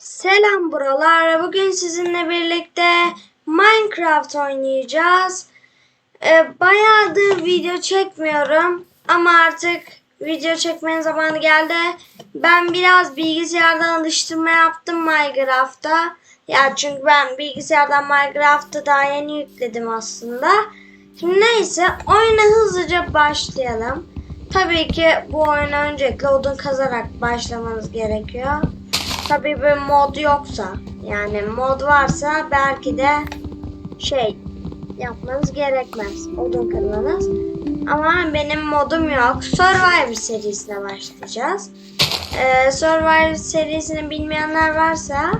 Selam buralar. Bugün sizinle birlikte Minecraft oynayacağız. Ee, bayağıdır video çekmiyorum ama artık video çekmenin zamanı geldi. Ben biraz bilgisayardan alıştırma yaptım Minecraft'ta. Ya çünkü ben bilgisayardan Minecraft'ı daha yeni yükledim aslında. Şimdi neyse oyuna hızlıca başlayalım. Tabii ki bu oyuna öncelikle odun kazarak başlamanız gerekiyor. Tabii bir mod yoksa yani mod varsa belki de şey yapmanız gerekmez. Odun kırmanız. Ama benim modum yok. Survivor serisine başlayacağız. Ee, Survivor serisini bilmeyenler varsa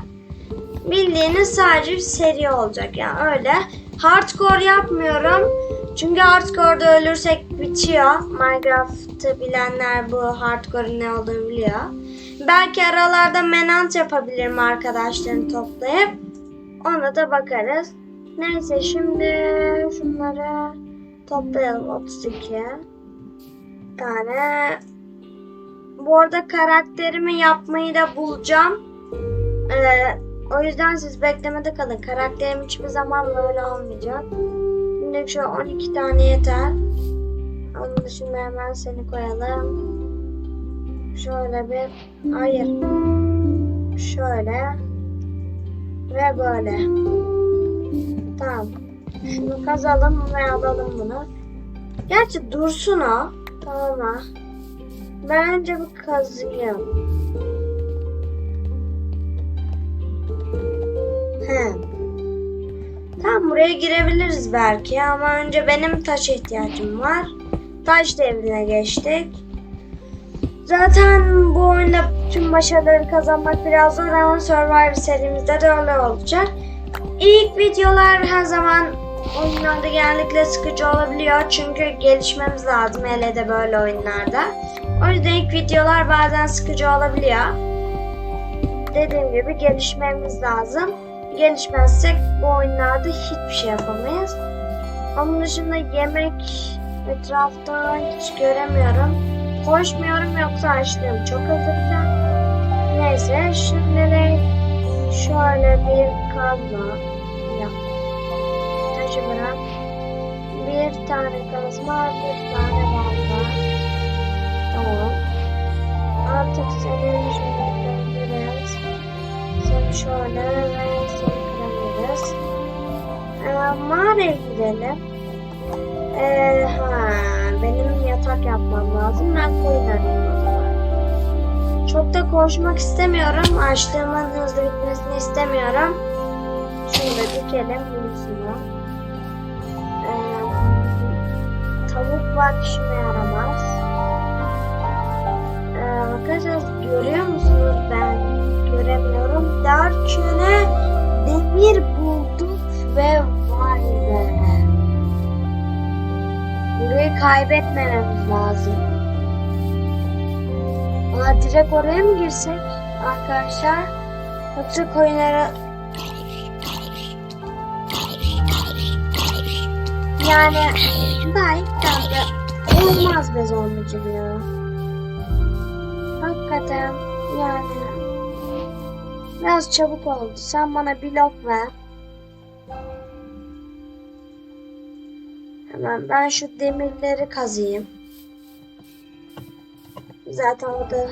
bildiğiniz sadece bir seri olacak yani öyle. Hardcore yapmıyorum. Çünkü hardcore'da ölürsek bitiyor. Minecraft'ı bilenler bu hardcore'un ne olduğunu biliyor. Belki aralarda menant yapabilirim arkadaşlarını toplayıp. Ona da bakarız. Neyse şimdi şunları toplayalım 32 tane. Bu arada karakterimi yapmayı da bulacağım. Ee, o yüzden siz beklemede kalın. Karakterim hiçbir zaman böyle olmayacak. Şimdi şu 12 tane yeter. Onun dışında hemen seni koyalım. Şöyle bir hayır. Şöyle ve böyle. Tamam. Şunu kazalım ve alalım bunu. Gerçi dursun o. Tamam ha. Ben önce bir kazıyım. He. Tamam buraya girebiliriz belki ama önce benim taş ihtiyacım var. Taş devrine geçtik. Zaten bu oyunda tüm başarıları kazanmak biraz zor ama Survivor serimizde de öyle olacak. İlk videolar her zaman oyunlarda genellikle sıkıcı olabiliyor çünkü gelişmemiz lazım hele de böyle oyunlarda. O yüzden ilk videolar bazen sıkıcı olabiliyor. Dediğim gibi gelişmemiz lazım. Gelişmezsek bu oyunlarda hiçbir şey yapamayız. Onun dışında yemek etrafta hiç göremiyorum. Koşmuyorum yoksa açlığım çok hazırda. Neyse şimdilik şöyle bir kazma yap. Taşı bırak. Bir tane kazma, bir tane balta. Tamam. Artık seni şöyle döndürürüz. Seni şöyle ve seni kırabiliriz. Ee, mağaraya gidelim. Ee, ha, benim yatak yapmam lazım. Ben zaman. Çok da koşmak istemiyorum. Açlığımın hızlı bitmesini istemiyorum. Şunu da dikelim büyüsünü. Ee, tavuk var işime yaramaz. Ee, arkadaşlar görüyor musunuz? Ben göremiyorum. Derken kaybetmememiz lazım. Aa, direkt oraya mı girsek arkadaşlar? Yoksa koyunları... Yani gayet tatlı. Olmaz be zombicim ya. Hakikaten yani. Biraz çabuk oldu. Sen bana blok ver. Hemen ben şu demirleri kazıyım. Zaten orada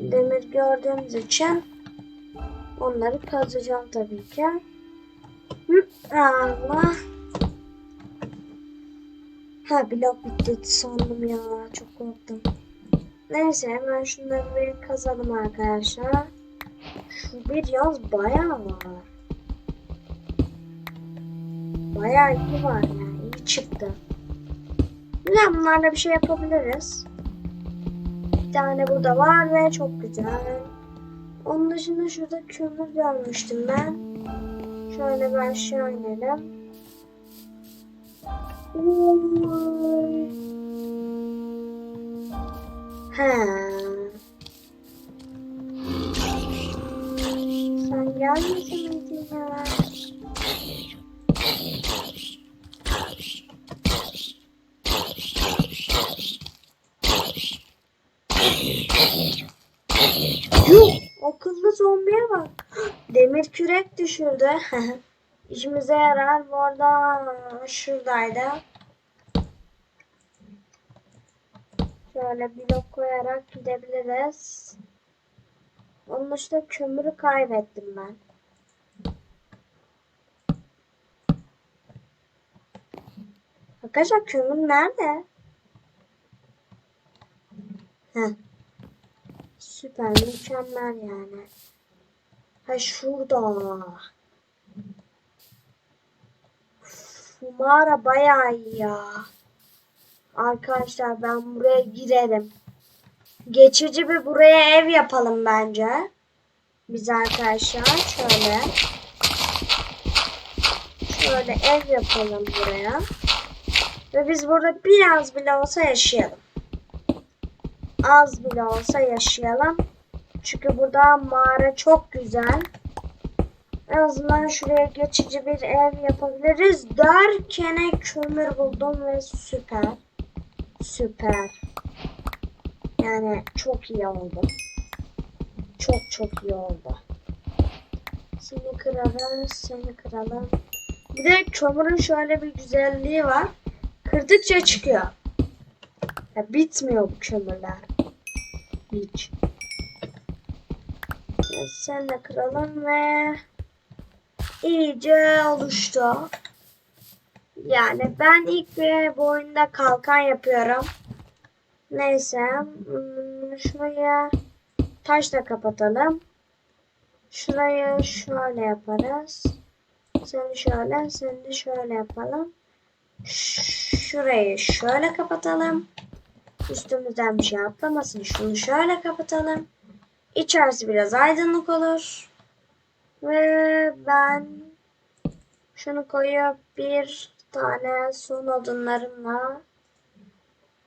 demir gördüğümüz için onları kazacağım tabii ki. Hı, Allah. Ha blok bitti sandım ya. Çok korktum. Neyse hemen şunları bir kazalım arkadaşlar. Şu bir yaz bayağı var. Bayağı iyi var yani. Çıktı. Güzel bunlarla bir şey yapabiliriz. Bir tane burada var ve çok güzel. Onun dışında şurada kömür görmüştüm ben. Şöyle bir aşağı inelim. Oy. He. Sen gelmeseydin ya. Yuh! Demir kürek düşürdü. İşimize yarar. Bu arada şuradaydı. Şöyle blok koyarak gidebiliriz. Onun dışında kömürü kaybettim ben. Arkadaşlar kömür nerede? Heh. Süper mükemmel yani. Ha şurada. Mağara bayağı iyi ya. Arkadaşlar ben buraya girerim. Geçici bir buraya ev yapalım bence. Biz arkadaşlar şöyle. Şöyle ev yapalım buraya. Ve biz burada biraz bile olsa yaşayalım. Az bile olsa yaşayalım. Çünkü burada mağara çok güzel. En azından şuraya geçici bir ev yapabiliriz. Derken kömür buldum ve süper. Süper. Yani çok iyi oldu. Çok çok iyi oldu. Seni kıralım, seni kıralım. Bir de kömürün şöyle bir güzelliği var. Kırdıkça çıkıyor. Ya bitmiyor bu kömürler. Hiç. Evet, sen de kıralım ve iyice oluştu. Yani ben ilk bir bu oyunda kalkan yapıyorum. Neyse. hmm, Şuraya taşla kapatalım. Şurayı şöyle yaparız. Seni şöyle, seni de şöyle yapalım. Şurayı şöyle kapatalım. Üstümüzden bir şey atlamasın. Şunu şöyle kapatalım. İçerisi biraz aydınlık olur. Ve ben şunu koyup bir tane son odunlarımla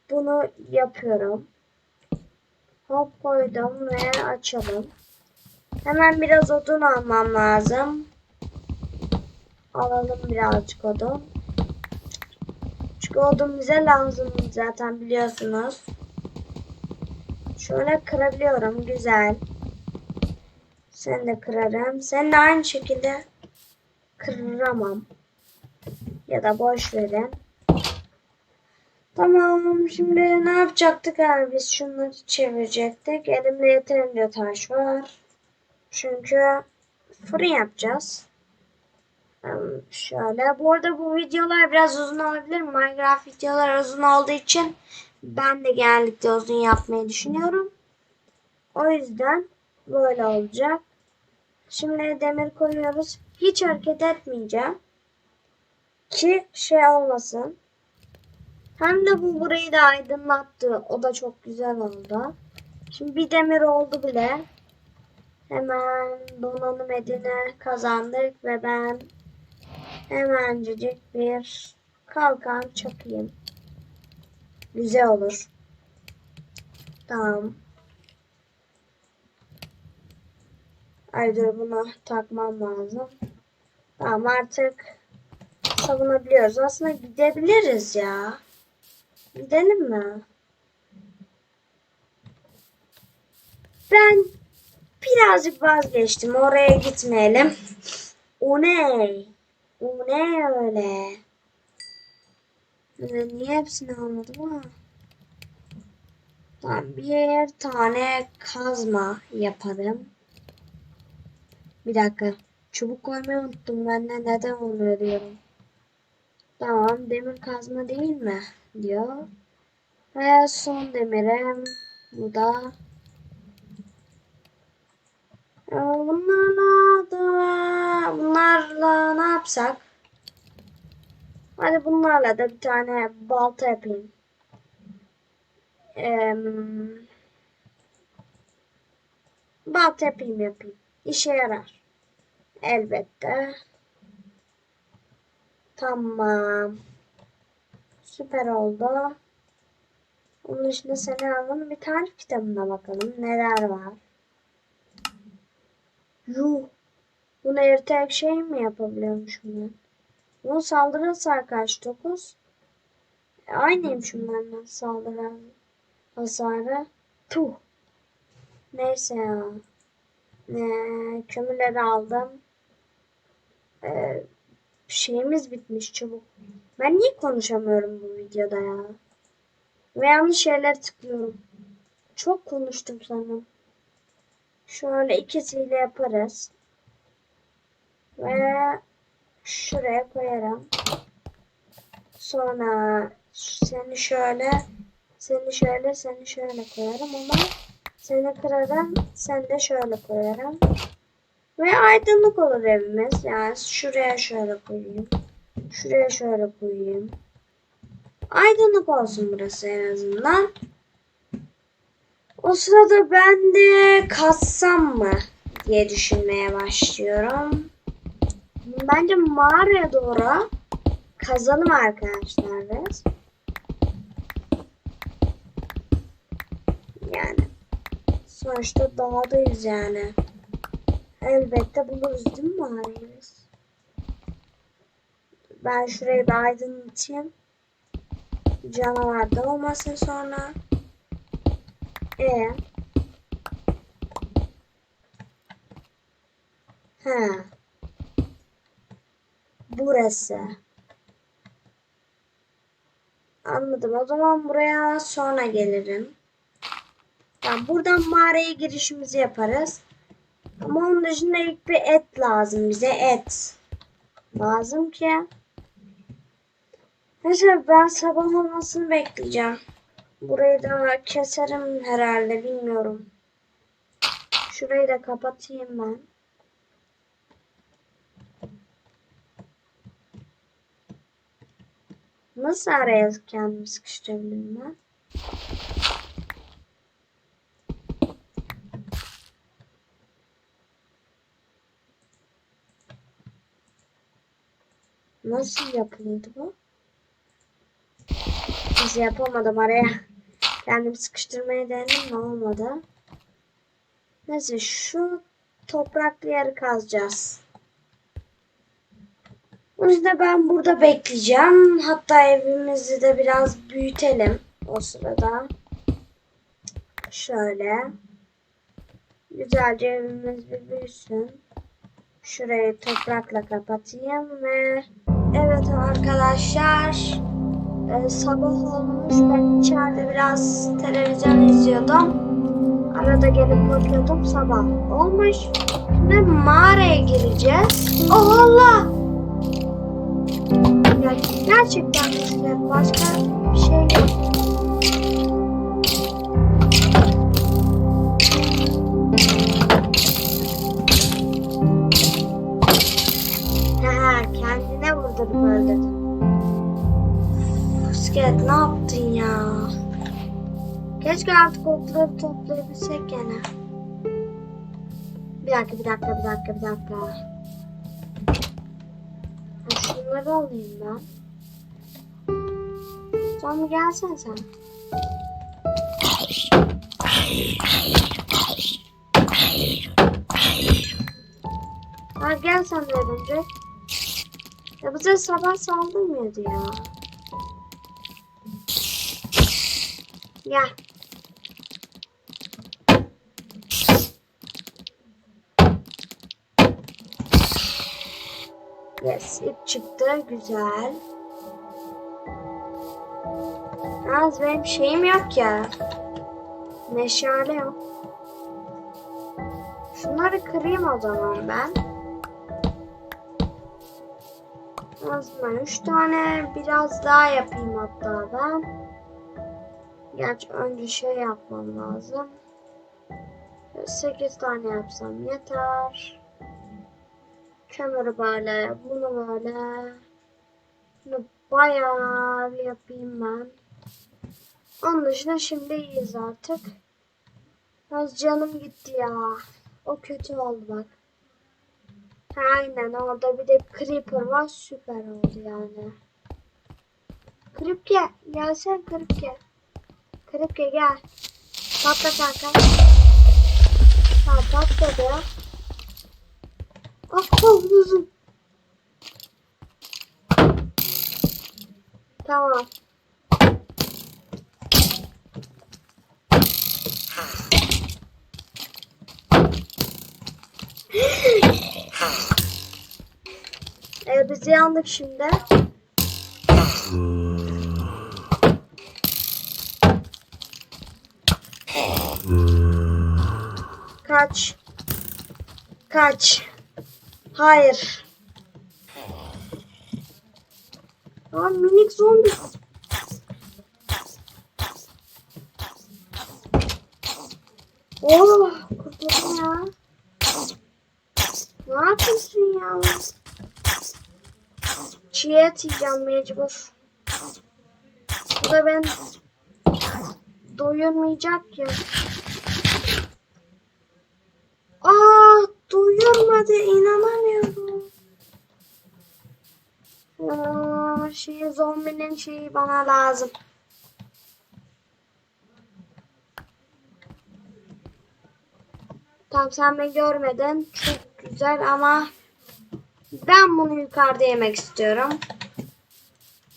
bunu yapıyorum. Hop koydum ve açalım. Hemen biraz odun almam lazım. Alalım birazcık odun. Çünkü odun bize lazım zaten biliyorsunuz. Şöyle kırabiliyorum. Güzel. Sen de kırarım. Sen de aynı şekilde kıramam. Ya da boş verin. Tamam. Şimdi ne yapacaktık abi? Biz şunları çevirecektik. Elimde yeterince taş var. Çünkü fırın yapacağız. Şöyle. Bu arada bu videolar biraz uzun olabilir. Minecraft videolar uzun olduğu için ben de genellikle uzun yapmayı düşünüyorum. O yüzden böyle olacak. Şimdi demir koyuyoruz. Hiç hareket etmeyeceğim. Ki şey olmasın. Hem de bu burayı da aydınlattı. O da çok güzel oldu. Şimdi bir demir oldu bile. Hemen donanım edine kazandık ve ben hemencecik bir kalkan çakayım. Güzel olur. Tamam. Ay dur bunu takmam lazım. Tamam artık savunabiliyoruz. Aslında gidebiliriz ya. Gidelim mi? Ben birazcık vazgeçtim. Oraya gitmeyelim. O ne? O ne öyle? Ben niye hepsini almadım ha? Tamam bir tane kazma yaparım. Bir dakika. Çubuk koymayı unuttum. Ben de neden oluyor diyorum. Tamam demir kazma değil mi? Diyor. Ve son demirim. Bu da Ee, Bunlarla da bunlarla ne yapsak? Hadi bunlarla da bir tane balta yapayım. Ee, balta yapayım yapayım. İşe yarar. Elbette. Tamam. Süper oldu. Onun dışında seni alın bir tarif kitabına bakalım. Neler var? Yuh. Bunu ertek şey mi yapabiliyormuşum ben? Bunun saldırı hasarı kaç? 9. E, aynıymışım benden saldırı hasarı. Tuh. Neyse ya. Ee, kömürleri aldım. Ee, şeyimiz bitmiş çabuk. Ben niye konuşamıyorum bu videoda ya? Ve yanlış şeyler tıklıyorum. Çok konuştum sanırım. Şöyle ikisiyle yaparız. Ve şuraya koyarım. Sonra seni şöyle, seni şöyle, seni şöyle koyarım ama seni kırarım, sen de şöyle koyarım. Ve aydınlık olur evimiz. Yani şuraya şöyle koyayım. Şuraya şöyle koyayım. Aydınlık olsun burası en azından. O sırada ben de kassam mı diye düşünmeye başlıyorum. Bence mağaraya doğru kazalım arkadaşlar biz. Yani sonuçta dağdayız yani. Elbette buluruz değil mi mağarayı biz? Ben şurayı bir aydınlatayım. Canavar da olmasın sonra. E. Ha. Burası. Anladım. O zaman buraya sonra gelirim. Tamam, buradan mağaraya girişimizi yaparız. Ama onun dışında ilk bir et lazım bize. Et. Lazım ki. Neyse ben sabah olmasını bekleyeceğim. Burayı da keserim herhalde bilmiyorum. Şurayı da kapatayım ben. Nasıl araya kendimi sıkıştırabilirim ben? Nasıl yapılıyordu bu? Nasıl yapamadım araya. Kendimi sıkıştırmaya denedim de olmadı. Neyse şu topraklı yeri kazacağız. O yüzden ben burada bekleyeceğim. Hatta evimizi de biraz büyütelim o sırada. Şöyle. Güzelce evimiz bir büyüsün. Şurayı toprakla kapatayım ve evet arkadaşlar e, sabah olmuş. Ben içeride biraz televizyon izliyordum. Arada gelip bakıyordum sabah olmuş. Şimdi mağaraya gireceğiz. Oh Allah! Ya gerçekten işte başka bir şey yok. Ha, kendine vurdurup öldürdün. Fusket ne yaptın ya? Keşke artık okları toplayabilsek gene. Bir dakika, bir dakika, bir dakika, bir dakika. Şunları alayım ben. Sonra gelsen sen. Ha gel sen de önce. Ya bize sabah saldırmıyordu ya. Gel. Yes, ip çıktı. Güzel. Az benim şeyim yok ya. Meşale yok. Şunları kırayım o zaman ben. Az ben üç tane biraz daha yapayım hatta ben. Gerçi önce şey yapmam lazım. 8 tane yapsam yeter. Kömürü böyle, bunu böyle. Bunu bayağı bir yapayım ben. Onun dışında şimdi iyiyiz artık. Az canım gitti ya. O kötü oldu bak. Aynen orada bir de Creeper var süper oldu yani. Kripke gelsene Kripke. Kripke gel. Patla kanka. Ha patladı. Tamam. Ee, biz yandık şimdi. Kaç. Kaç. Hayır. Aa, minik zombi. Oh, kurtuldum ya. Ne yapıyorsun ya? Çiğ et yiyeceğim mecbur. Bu da ben doyurmayacak ya. Aa, şey zombinin şeyi bana lazım. Tamam sen beni görmedin. Çok güzel ama ben bunu yukarıda yemek istiyorum.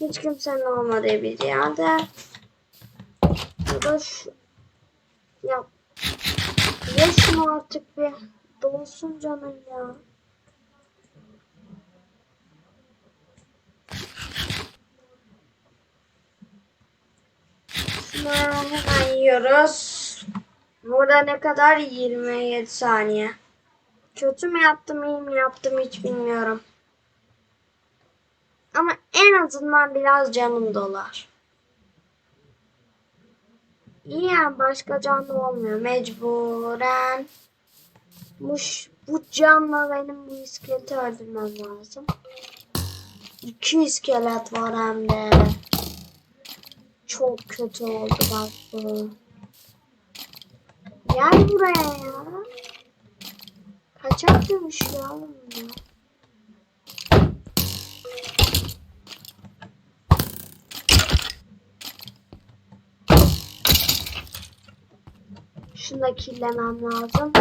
Hiç kimsenin olmadığı bir yerde. Burada şu... Ya... Ye şunu artık bir. Dolsun canım ya. Şunu hemen yiyoruz. Burada ne kadar? 27 saniye. Kötü mü yaptım, iyi mi yaptım hiç bilmiyorum. Ama en azından biraz canım dolar. İyi yani başka canlı olmuyor. Mecburen. Muş, bu canla benim bu iskeleti öldürmem lazım. İki iskelet var hem de. Çok kötü oldu bak bu. Gel buraya ya. Kaçak dövüş ya ya. Şunu da killemem lazım.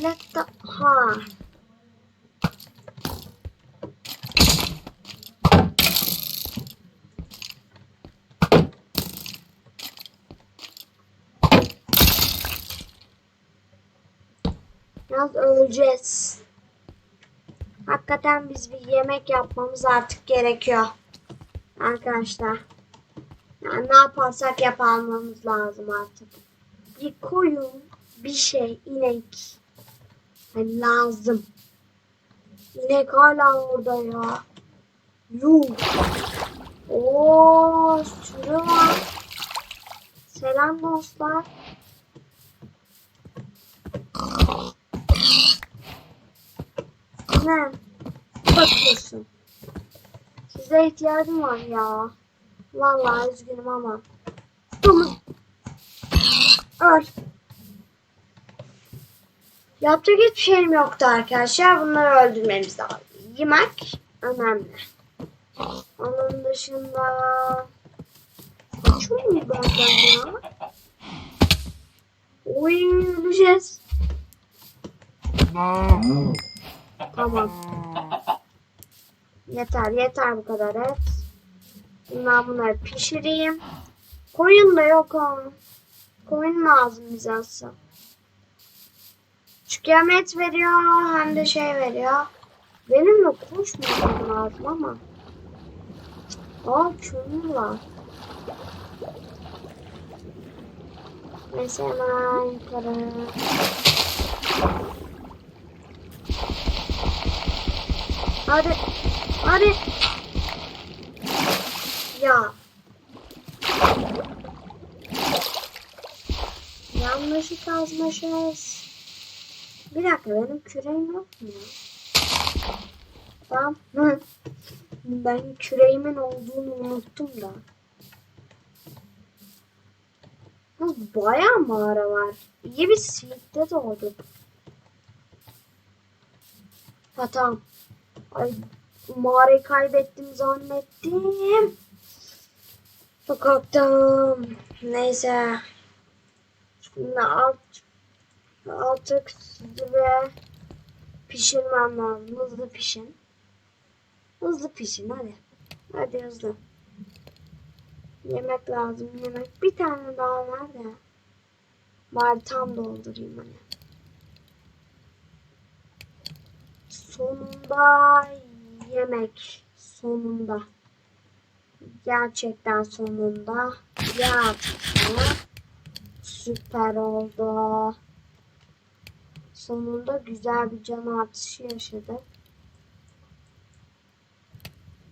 İskelet de... Ha. Biraz öleceğiz. Hakikaten biz bir yemek yapmamız artık gerekiyor. Arkadaşlar. Yani ne yaparsak yapalmamız lazım artık. Bir koyun, bir şey, inek. Yani lazım. İnek hala orada ya. Yuh. Oo, sürü var. Selam dostlar. Ne? Bakıyorsun. Size ihtiyacım var ya. Vallahi üzgünüm ama. Tamam. Öl. Yapacak hiçbir şeyim yoktu arkadaşlar. Bunları öldürmemiz lazım. Yemek önemli. Onun dışında... Kaçıyor mu benden ya? Oy öleceğiz. Tamam. Yeter yeter bu kadar et. Ben bunları pişireyim. Koyun da yok ha. Koyun lazım bize aslında. Çünkü hem et veriyor hem de şey veriyor. Benim de koşmamam lazım ama. Aa kömür var. Mesela yukarı. Hadi. Hadi. Ya. Yanlışı kazmışız. Bir dakika benim küreğim yok mu? Tamam. Ben küreğimin olduğunu unuttum da. Bayağı mağara var. İyi bir silkte doğduk. Ha tamam. Ay mağarayı kaybettim zannettim. Çok korktum. Neyse. Şimdi art, artık sizi ve pişirmem lazım. Hızlı pişin. Hızlı pişin hadi. Hadi hızlı. Yemek lazım yemek. Bir tane daha var da. Bari tam doldurayım hani. Sonunda yemek. Sonunda. Gerçekten sonunda. Gerçekten. Süper oldu. Sonunda güzel bir can artışı yaşadı.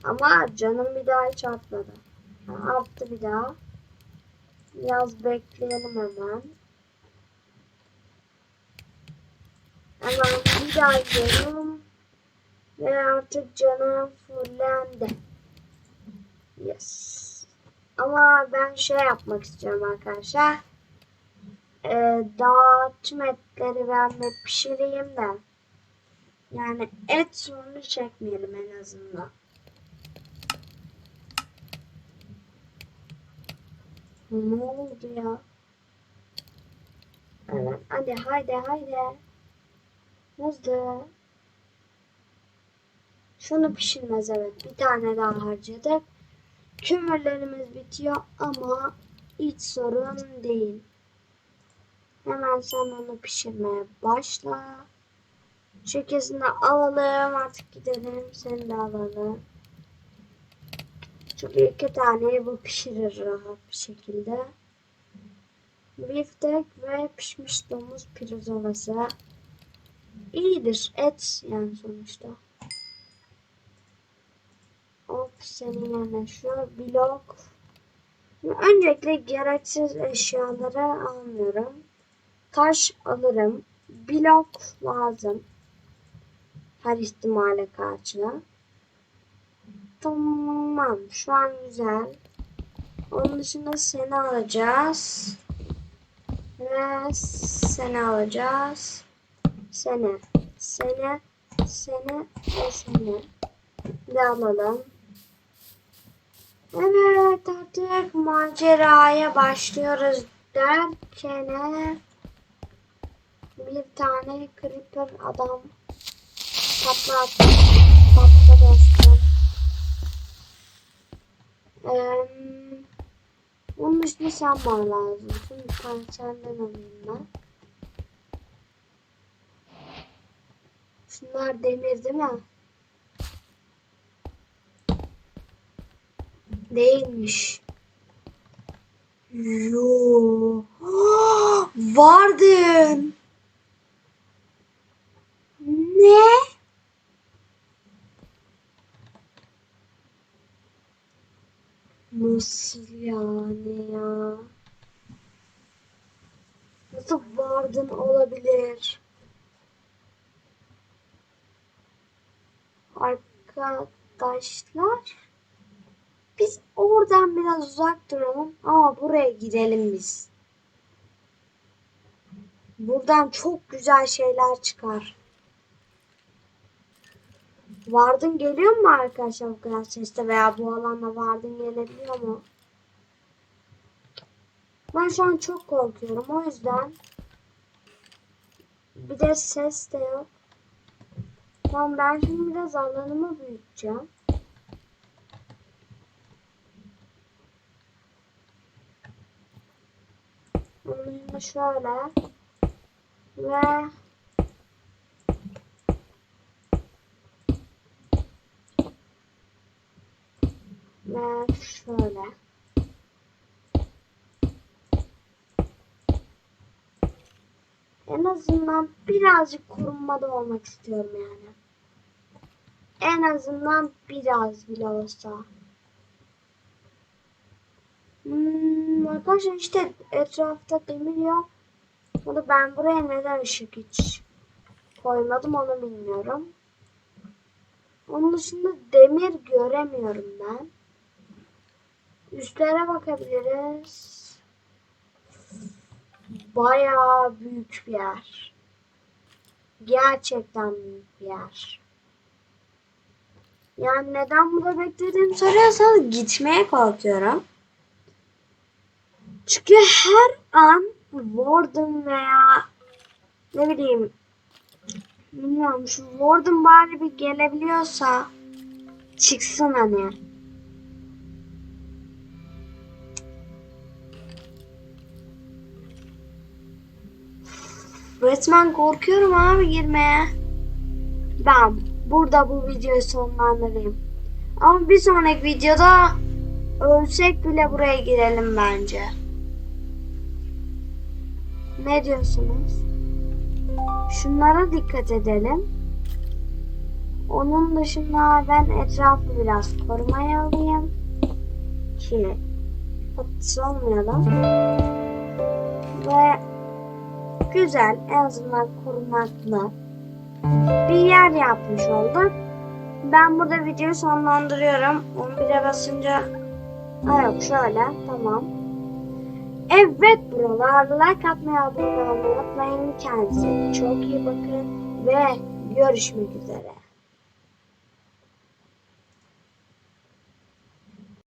Ama canım bir daha hiç artmadı. Ha, Arttı bir daha. Biraz bekleyelim hemen. Hemen bir daha yiyorum. Ve artık canım fullendi. Yes. Ama ben şey yapmak istiyorum arkadaşlar. Ee, daha tüm etleri ben bir pişireyim de. Yani et sorunu çekmeyelim en azından. Ne oldu ya? Evet, hadi haydi haydi. Hızlı. Şunu pişirmez evet. Bir tane daha harcadık. Kömürlerimiz bitiyor ama hiç sorun değil. Hemen sen onu pişirmeye başla. Şekesini alalım artık gidelim. Seni de alalım. Çünkü iki taneyi bu pişirir rahat bir şekilde. Biftek ve pişmiş domuz pirzolası. İyidir et yani sonuçta. Hop senin yerine şu blok. Öncelikle gereksiz eşyaları almıyorum. Taş alırım. Blok lazım. Her ihtimale karşı. Tamam. Şu an güzel. Onun dışında seni alacağız. Ve seni alacağız. Seni. Seni. Seni. Ve seni. De alalım. Evet artık maceraya başlıyoruz derken bir tane creeper adam patlat patla dostum. Ee, onun dışında sen bana lazım. Şimdi ben senden alayım ben. Şunlar demir değil mi? Değilmiş. Yo. Vardın. Ne? Nasıl yani ya? Nasıl vardın olabilir? Arkadaşlar biz oradan biraz uzak duralım ama buraya gidelim biz. Buradan çok güzel şeyler çıkar. Vardın geliyor mu arkadaşlar bu kadar seste veya bu alanda vardın gelebiliyor mu? Ben şu an çok korkuyorum o yüzden bir de ses de yok. Tamam ben şimdi biraz alanımı büyüteceğim. Dışında şöyle ve şöyle en azından birazcık korunmada olmak istiyorum yani. En azından biraz bile olsa. Hmm, arkadaşlar işte etrafta demir yok. Bunu ben buraya neden ışık hiç koymadım onu bilmiyorum. Onun dışında demir göremiyorum ben. Üstlere bakabiliriz. Bayağı büyük bir yer. Gerçekten büyük bir yer. Yani neden burada beklediğimi soruyorsanız gitmeye korkuyorum. Çünkü her an Warden veya ne bileyim bilmiyorum şu Warden bari bir gelebiliyorsa çıksın hani. Resmen korkuyorum abi girmeye. Ben burada bu videoyu sonlandırayım. Ama bir sonraki videoda ölsek bile buraya girelim bence. Ne diyorsunuz? Şunlara dikkat edelim. Onun dışında ben etrafı biraz korumaya alayım. Ki patates olmayalım. Ve güzel en azından korunaklı bir yer yapmış olduk. Ben burada videoyu sonlandırıyorum. 11'e basınca ha yok şöyle tamam. Evet buralar like atmayı abone olmayı unutmayın. Kendinize çok iyi bakın ve görüşmek üzere.